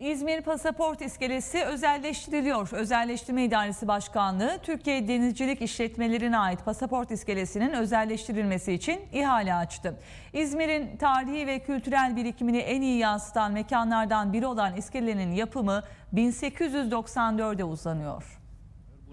İzmir Pasaport İskelesi özelleştiriliyor. Özelleştirme İdaresi Başkanlığı, Türkiye Denizcilik İşletmelerine ait pasaport iskelesinin özelleştirilmesi için ihale açtı. İzmir'in tarihi ve kültürel birikimini en iyi yansıtan mekanlardan biri olan iskelenin yapımı 1894'e uzanıyor.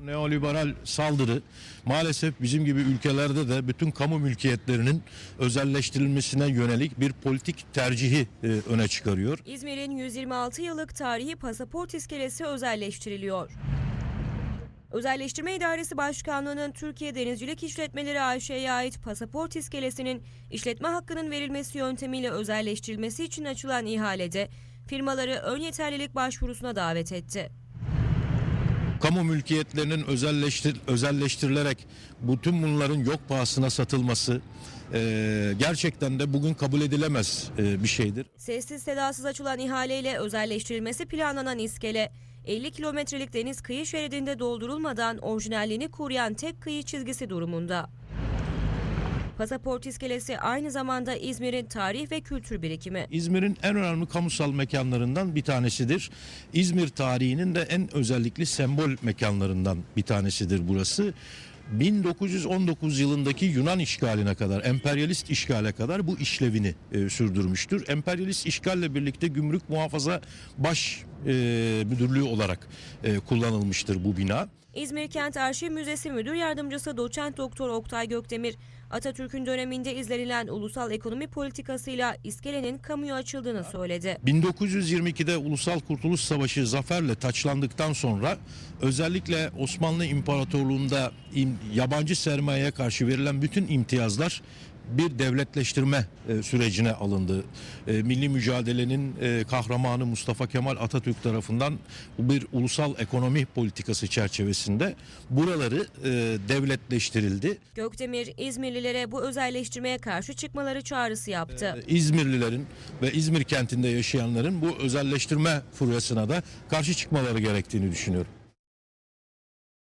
Bu neoliberal saldırı maalesef bizim gibi ülkelerde de bütün kamu mülkiyetlerinin özelleştirilmesine yönelik bir politik tercihi e, öne çıkarıyor. İzmir'in 126 yıllık tarihi pasaport iskelesi özelleştiriliyor. Özelleştirme İdaresi Başkanlığı'nın Türkiye Denizcilik İşletmeleri AŞ'ye ait pasaport iskelesinin işletme hakkının verilmesi yöntemiyle özelleştirilmesi için açılan ihalede firmaları ön yeterlilik başvurusuna davet etti. Kamu mülkiyetlerinin özelleştir, özelleştirilerek bütün bunların yok pahasına satılması e, gerçekten de bugün kabul edilemez e, bir şeydir. Sessiz sedasız açılan ihaleyle özelleştirilmesi planlanan iskele 50 kilometrelik deniz kıyı şeridinde doldurulmadan orijinalliğini koruyan tek kıyı çizgisi durumunda. Pasaport iskelesi aynı zamanda İzmir'in tarih ve kültür birikimi. İzmir'in en önemli kamusal mekanlarından bir tanesidir. İzmir tarihinin de en özellikli sembol mekanlarından bir tanesidir burası. 1919 yılındaki Yunan işgaline kadar, emperyalist işgale kadar bu işlevini e, sürdürmüştür. Emperyalist işgalle birlikte gümrük muhafaza baş e, müdürlüğü olarak e, kullanılmıştır bu bina. İzmir Kent Arşiv Müzesi Müdür Yardımcısı Doçent Doktor Oktay Gökdemir, Atatürk'ün döneminde izlenilen ulusal ekonomi politikasıyla iskelenin kamuya açıldığını söyledi. 1922'de Ulusal Kurtuluş Savaşı zaferle taçlandıktan sonra özellikle Osmanlı İmparatorluğu'nda im- yabancı sermayeye karşı verilen bütün imtiyazlar bir devletleştirme e, sürecine alındı. E, milli mücadelenin e, kahramanı Mustafa Kemal Atatürk tarafından bir ulusal ekonomi politikası çerçevesinde buraları e, devletleştirildi. Gökdemir, İzmirlilere bu özelleştirmeye karşı çıkmaları çağrısı yaptı. İzmirlilerin ve İzmir kentinde yaşayanların bu özelleştirme furyasına da karşı çıkmaları gerektiğini düşünüyorum.